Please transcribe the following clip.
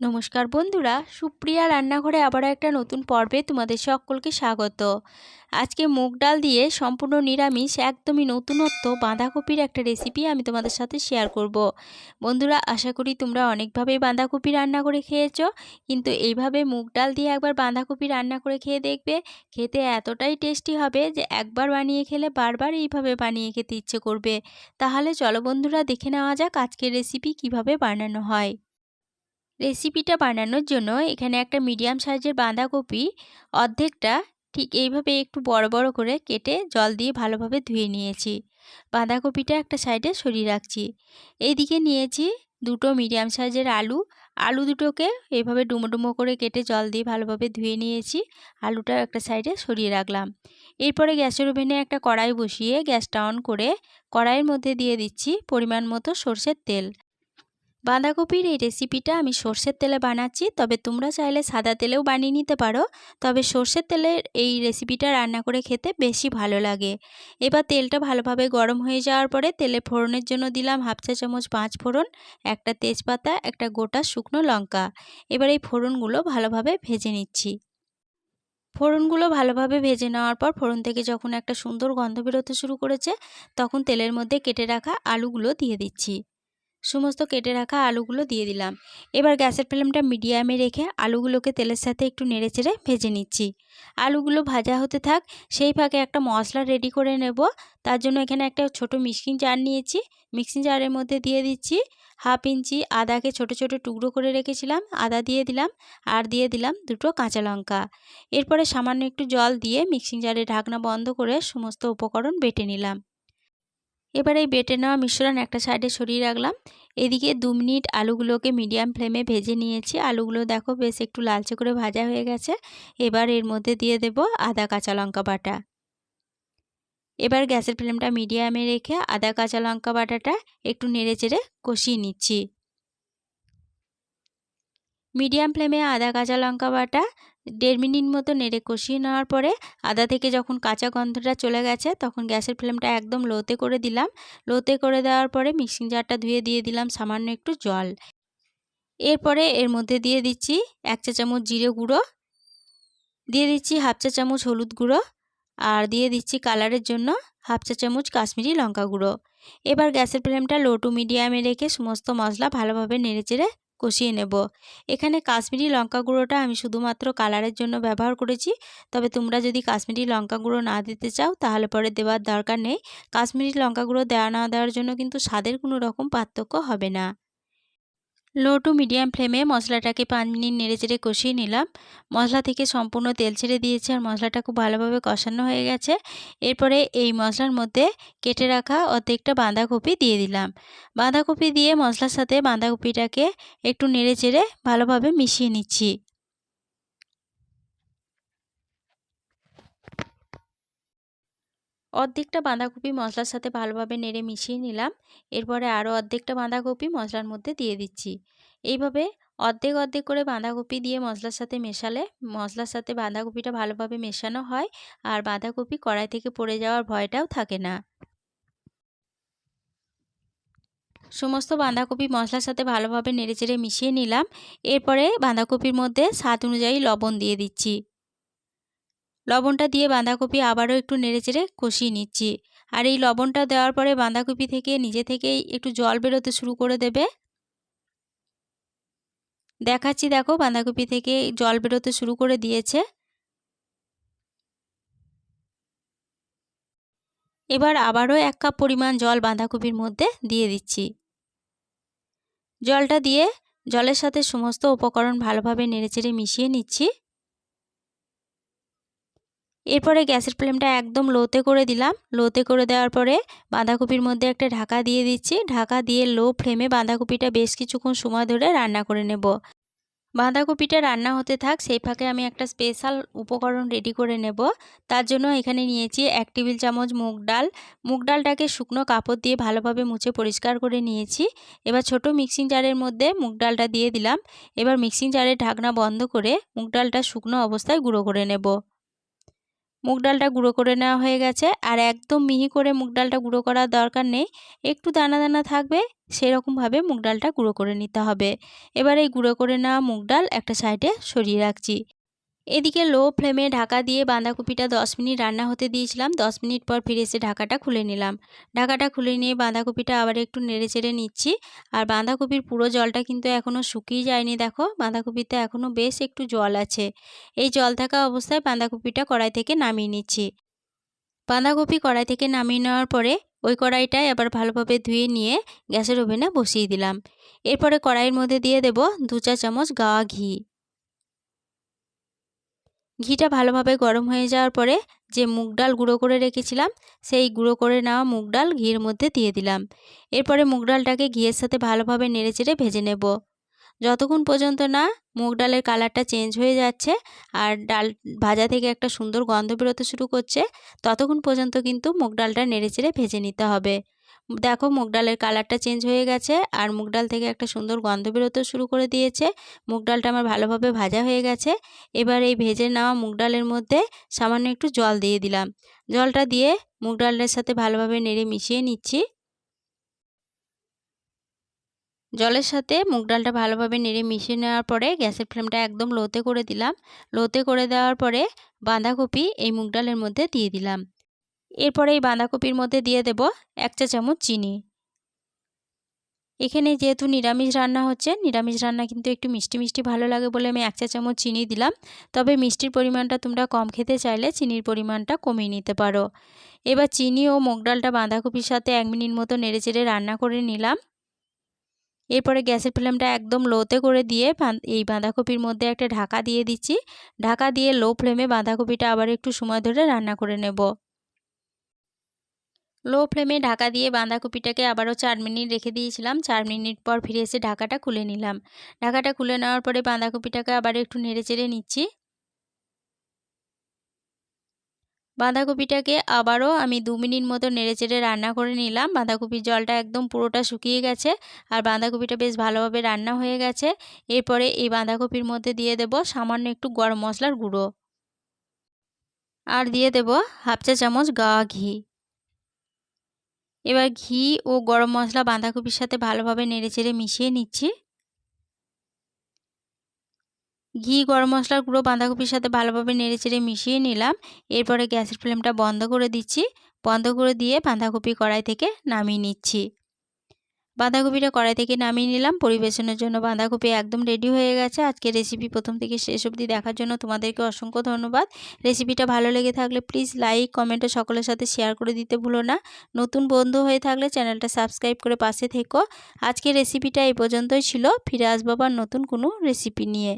নমস্কার বন্ধুরা, সুপ্রিয়া রান্নাঘরে আবারও একটা নতুন পর্বে তোমাদের সকলকে স্বাগত। আজকে মুগ ডাল দিয়ে সম্পূর্ণ নিরামিষ, একদমই নতুনত্ব বাঁধাকপির একটা রেসিপি আমি তোমাদের সাথে শেয়ার করব। বন্ধুরা, আশা করি তোমরা অনেকভাবেই বাঁধাকপি রান্না করে খেয়েছ, কিন্তু এইভাবে মুগ ডাল দিয়ে একবার বাঁধাকপি রান্না করে খেয়ে দেখবে, খেতে এতটাই টেস্টি হবে যে একবার বানিয়ে খেলে বারবার এইভাবে বানিয়ে খেতে ইচ্ছে করবে। তাহলে চলো বন্ধুরা, দেখে নেওয়া যাক আজকের রেসিপি কীভাবে বানানো হয়। রেসিপিটা বানানোর জন্য এখানে একটা মিডিয়াম সাইজের বাঁধাকপি অর্ধেকটা ঠিক এইভাবে একটু বড় বড় করে কেটে জল দিয়ে ভালোভাবে ধুয়ে নিয়েছি। বাঁধাকপিটা একটা সাইডে সরিয়ে রাখছি। এইদিকে নিয়েছি দুটো মিডিয়াম সাইজের আলু। আলু দুটোকে এইভাবে ডুমো ডুমো করে কেটে জল দিয়ে ভালোভাবে ধুয়ে নিয়েছি। আলুটা একটা সাইডে সরিয়ে রাখলাম। এরপরে গ্যাসের ওভেনে একটা কড়াই বসিয়ে গ্যাসটা অন করে কড়াইয়ের মধ্যে দিয়ে দিচ্ছি পরিমাণ মতো সর্ষের তেল। বাঁধাকপির এই রেসিপিটা আমি সর্ষের তেলে বানাচ্ছি। তবে তোমরা চাইলে সাদা তেলেও বানিয়ে নিতে পারো। তবে সর্ষের তেলের এই রেসিপিটা রান্না করে খেতে বেশি ভালো লাগে। এবার তেলটা ভালোভাবে গরম হয়ে যাওয়ার পরে তেলে ফোড়নের জন্য দিলাম হাফ চা চামচ পাঁচ ফোড়ন, একটা তেজপাতা, একটা গোটা শুকনো লঙ্কা। এবার এই ফোড়নগুলো ভালোভাবে ভেজে নিচ্ছি। ফোড়নগুলো ভালোভাবে ভেজে নেওয়ার পর ফোড়ন থেকে যখন একটা সুন্দর গন্ধ বেরোতে শুরু করেছে, তখন তেলের মধ্যে কেটে রাখা আলুগুলো দিয়ে দিচ্ছি। সমস্ত কেটে রাখা আলুগুলো দিয়ে দিলাম। এবার গ্যাসের ফ্লেমটা মিডিয়ামে রেখে আলুগুলোকে তেলের সাথে একটু নেড়ে চেড়ে ভেজে নিচ্ছি। আলুগুলো ভাজা হতে থাক, সেই ফাঁকে একটা মশলা রেডি করে নেব। তার জন্য এখানে একটা ছোট মিক্সিং জার নিয়েছি। মিক্সিং জারের মধ্যে দিয়ে দিচ্ছি হাফ ইঞ্চি আদাকে ছোট ছোট টুকরো করে রেখেছিলাম, আদা দিয়ে দিলাম আর দিয়ে দিলাম দুটো কাঁচা লঙ্কা। এরপরে সামান্য একটু জল দিয়ে মিক্সিং জারের ঢাকনা বন্ধ করে সমস্ত উপকরণ বেটে নিলাম। এবার এই বেটে নেওয়া মিশ্রণ একটা সাইডে সরিয়ে রাখলাম। এদিকে দু মিনিট আলুগুলোকে মিডিয়াম ফ্লেমে ভেজে নিয়েছি। আলুগুলো দেখো বেশ একটু লালচে করে ভাজা হয়ে গেছে। এবার এর মধ্যে দিয়ে দেব আদা কাঁচা লঙ্কা বাটা। এবার গ্যাসের ফ্লেমটা মিডিয়ামে রেখে আদা কাঁচা লঙ্কা বাটাটা একটু নেড়ে চেড়ে কষিয়ে নিচ্ছি। মিডিয়াম ফ্লেমে আদা কাঁচা লঙ্কা বাটা দেড় মিনিট মতো নেড়ে কষিয়ে নেওয়ার পরে আদা থেকে যখন কাঁচা গন্ধটা চলে গেছে, তখন গ্যাসের ফ্লেমটা একদম লোতে করে দিলাম। লোতে করে দেওয়ার পরে মিক্সিং জারটা ধুয়ে দিয়ে দিলাম সামান্য একটু জল। এরপরে এর মধ্যে দিয়ে দিচ্ছি এক চা চামচ জিরে গুঁড়ো, দিয়ে দিচ্ছি হাফ চা চামচ হলুদ গুঁড়ো আর দিয়ে দিচ্ছি কালারের জন্য হাফ চা চামচ কাশ্মীরি লঙ্কা গুঁড়ো। এবার গ্যাসের ফ্লেমটা লো টু মিডিয়ামে রেখে সমস্ত মশলা ভালোভাবে নেড়েচেড়ে কষিয়ে নেব। এখানে কাশ্মীরি লঙ্কা গুঁড়োটা আমি শুধুমাত্র কালারের জন্য ব্যবহার করেছি। তবে তোমরা যদি কাশ্মীরি লঙ্কা গুঁড়ো না দিতে চাও, তাহলে পরে দেওয়ার দরকার নেই। কাশ্মীরি লঙ্কা গুঁড়ো দেওয়া না দেওয়ার জন্য কিন্তু স্বাদের কোনো রকম পার্থক্য হবে না। লো টু মিডিয়াম ফ্লেমে মশলাটাকে পাঁচ মিনিট নেড়ে চেড়ে কষিয়ে নিলাম। মশলা থেকে সম্পূর্ণ তেল ছেড়ে দিয়েছে আর মশলাটা খুব ভালোভাবে কষানো হয়ে গেছে। এরপরে এই মশলার মধ্যে কেটে রাখা অর্ধেকটা বাঁধাকপি দিয়ে দিলাম। বাঁধাকপি দিয়ে মশলার সাথে বাঁধাকপিটাকে একটু নেড়ে চেড়ে ভালোভাবে মিশিয়ে নিচ্ছি। অর্ধেকটা বাঁধাকপি মশলার সাথে ভালোভাবে নেড়ে মিশিয়ে নিলাম। এরপরে আরও অর্ধেকটা বাঁধাকপি মশলার মধ্যে দিয়ে দিচ্ছি। এইভাবে অর্ধেক অর্ধেক করে বাঁধাকপি দিয়ে মশলার সাথে মেশালে মশলার সাথে বাঁধাকপিটা ভালোভাবে মেশানো হয় আর বাঁধাকপি কড়াই থেকে পড়ে যাওয়ার ভয়টাও থাকে না। সমস্ত বাঁধাকপি মশলার সাথে ভালোভাবে নেড়েচেড়ে মিশিয়ে নিলাম। এরপরে বাঁধাকপির মধ্যে স্বাদ অনুযায়ী লবণ দিয়ে দিচ্ছি। লবণটা দিয়ে বাঁধাকপি আবারও একটু নেড়েচেড়ে কষিয়ে নিচ্ছি। আর এই লবণটা দেওয়ার পরে বাঁধাকপি থেকে, নিজে থেকেই একটু জল বেরোতে শুরু করে দেবে। দেখাচ্ছি দেখো বাঁধাকপি থেকে জল বেরোতে শুরু করে দিয়েছে। এবার আবারও এক কাপ পরিমাণ জল বাঁধাকপির মধ্যে দিয়ে দিচ্ছি। জলটা দিয়ে জলের সাথে সমস্ত উপকরণ ভালোভাবে নেড়েচেড়ে মিশিয়ে নিচ্ছি। এরপরে গ্যাসের ফ্লেমটা একদম লোতে করে দিলাম। লোতে করে দেওয়ার পরে বাঁধাকপির মধ্যে একটা ঢাকা দিয়ে দিচ্ছি। ঢাকা দিয়ে লো ফ্লেমে বাঁধাকপিটা বেশ কিছুক্ষণ সময় ধরে রান্না করে নেব। বাঁধাকপিটা রান্না হতে থাক, সেই ফাঁকে আমি একটা স্পেশাল উপকরণ রেডি করে নেব। তার জন্য এখানে নিয়েছি এক টেবিল চামচ মুগ ডাল। মুগ ডালটাকে শুকনো কাপড় দিয়ে ভালোভাবে মুছে পরিষ্কার করে নিয়েছি। এবার ছোট মিক্সিং জারের মধ্যে মুগ ডালটা দিয়ে দিলাম। এবার মিক্সিং জারের ঢাকনা বন্ধ করে মুগ ডালটা শুকনো অবস্থায় গুঁড়ো করে নেব। মুগ ডালটা গুঁড়ো করে নেওয়া হয়ে গেছে। আর একদম মিহি করে মুগ ডালটা গুঁড়ো করার দরকার নেই। একটু দানা দানা থাকবে, সেরকমভাবে মুগ ডালটা গুঁড়ো করে নিতে হবে। এবার এই গুঁড়ো করে নেওয়া মুগ ডাল একটা সাইডে সরিয়ে রাখছি। এদিকে লো ফ্লেমে ঢাকা দিয়ে বাঁধাকপিটা দশ মিনিট রান্না হতে দিয়েছিলাম। দশ মিনিট পর ফিরে এসে ঢাকাটা খুলে নিলাম। ঢাকাটা খুলে নিয়ে বাঁধাকপিটা আবার একটু নেড়ে চেড়ে নিচ্ছি। আর বাঁধাকপির পুরো জলটা কিন্তু এখনও শুকিয়ে যায়নি, দেখো। বাঁধাকপিতে এখনও বেশ একটু জল আছে। এই জল থাকা অবস্থায় বাঁধাকপিটা কড়াই থেকে নামিয়ে নিচ্ছি। বাঁধাকপি কড়াই থেকে নামিয়ে নেওয়ার পরে ওই কড়াইটাই আবার ভালোভাবে ধুয়ে নিয়ে গ্যাসের ওভেনে বসিয়ে দিলাম। এরপরে কড়াইয়ের মধ্যে দিয়ে দেব দু চা চামচ গাওয়া ঘি। ঘিটা ভালোভাবে গরম হয়ে যাওয়ার পরে যে মুগ ডাল গুঁড়ো করে রেখেছিলাম, সেই গুঁড়ো করে নেওয়া মুগ ডাল ঘির মধ্যে দিয়ে দিলাম। এরপরে মুগ ডালটাকে ঘিয়ের সাথে ভালোভাবে নেড়েচেড়ে ভেজে নেব। যতক্ষণ পর্যন্ত না মুগ ডালের কালারটা চেঞ্জ হয়ে যাচ্ছে আর ডাল ভাজা থেকে একটা সুন্দর গন্ধ বেরোতে শুরু করছে, ততক্ষণ পর্যন্ত কিন্তু মুগ ডালটা নেড়েচেড়ে ভেজে নিতে হবে। দেখো মুগ ডালের কালারটা চেঞ্জ হয়ে গেছে, আর মুগ ডাল থেকে একটা সুন্দর গন্ধ বেরোতে শুরু করে দিয়েছে। মুগ ডালটা আমার ভালোভাবে ভাজা হয়ে গেছে। এবার এই ভেজে নেওয়া মুগ ডালের মধ্যে সামান্য একটু জল দিয়ে দিলাম। জলটা দিয়ে মুগ ডালের সাথে ভালোভাবে নেড়ে মিশিয়ে নিচ্ছি। জলের সাথে মুগ ডালটা ভালোভাবে নেড়ে মিশিয়ে নেওয়ার পরে গ্যাসের ফ্লেমটা একদম লোতে করে দিলাম। লোতে করে দেওয়ার পরে বাঁধাকপি এই মুগ ডালের মধ্যে দিয়ে দিলাম। এরপরে এই বাঁধাকপির মধ্যে দিয়ে দেব এক চা চামচ চিনি। এখানে যেহেতু নিরামিষ রান্না হচ্ছে, নিরামিষ রান্না কিন্তু একটু মিষ্টি মিষ্টি ভালো লাগে বলে আমি এক চা চামচ চিনি দিলাম। তবে মিষ্টির পরিমাণটা তোমরা কম খেতে চাইলে চিনির পরিমাণটা কমিয়ে নিতে পারো। এবার চিনি ও মুগ ডালটা বাঁধাকপির সাথে এক মিনিট মতো নেড়েচেড়ে রান্না করে নিলাম। এরপরে গ্যাসের ফ্লেমটা একদম লোতে করে দিয়ে এই বাঁধাকপির মধ্যে একটা ঢাকা দিয়ে দিচ্ছি। ঢাকা দিয়ে লো ফ্লেমে বাঁধাকপিটা আবার একটু সময় ধরে রান্না করে নেব। লো ফ্লেমে ঢাকা দিয়ে বাঁধাকপিটাকে আবারও চার মিনিট রেখে দিয়েছিলাম। চার মিনিট পর ফিরে এসে ঢাকাটা খুলে নিলাম। ঢাকাটা খুলে নেওয়ার পরে বাঁধাকপিটাকে আবার একটু নেড়ে চেড়ে নিচ্ছি। বাঁধাকপিটাকে আবারও আমি দু মিনিট মতো নেড়ে চেড়ে রান্না করে নিলাম। বাঁধাকপির জলটা একদম পুরোটা শুকিয়ে গেছে আর বাঁধাকপিটা বেশ ভালোভাবে রান্না হয়ে গেছে। এরপরে এই বাঁধাকপির মধ্যে দিয়ে দেব সামান্য একটু গরম মশলার গুঁড়ো। আর দিয়ে দেব হাফ চা চামচ গাওয়া ঘি। এবার ঘি ও গরম মশলা বাঁধাকপির সাথে ভালোভাবে নেড়েচেড়ে মিশিয়ে নিচ্ছি। ঘি, গরম মশলার গুঁড়ো বাঁধাকপির সাথে ভালোভাবে নেড়েচেড়ে মিশিয়ে নিলাম। এরপরে গ্যাসের ফ্লেমটা বন্ধ করে দিচ্ছি। বন্ধ করে দিয়ে বাঁধাকপি কড়াই থেকে নামিয়ে নিচ্ছি। বাঁধাকপিটা কড়াই থেকে নামিয়ে নিলাম। পরিবেশনের জন্য বাঁধাকপি একদম রেডি হয়ে গেছে। আজকে রেসিপি প্রথম থেকে শেষ অবধি দেখার জন্য তোমাদেরকে অসংখ্য ধন্যবাদ। রেসিপিটা ভালো লেগে থাকলে প্লিজ লাইক কমেন্ট সকলের সাথে শেয়ার করে দিতে ভুলো না। নতুন বন্ধু হয়ে থাকলে চ্যানেলটা সাবস্ক্রাইব করে পাশে থেকো। আজকে রেসিপিটা এই পর্যন্তই ছিল। ফিরে আসব আবার নতুন কোনো রেসিপি নিয়ে।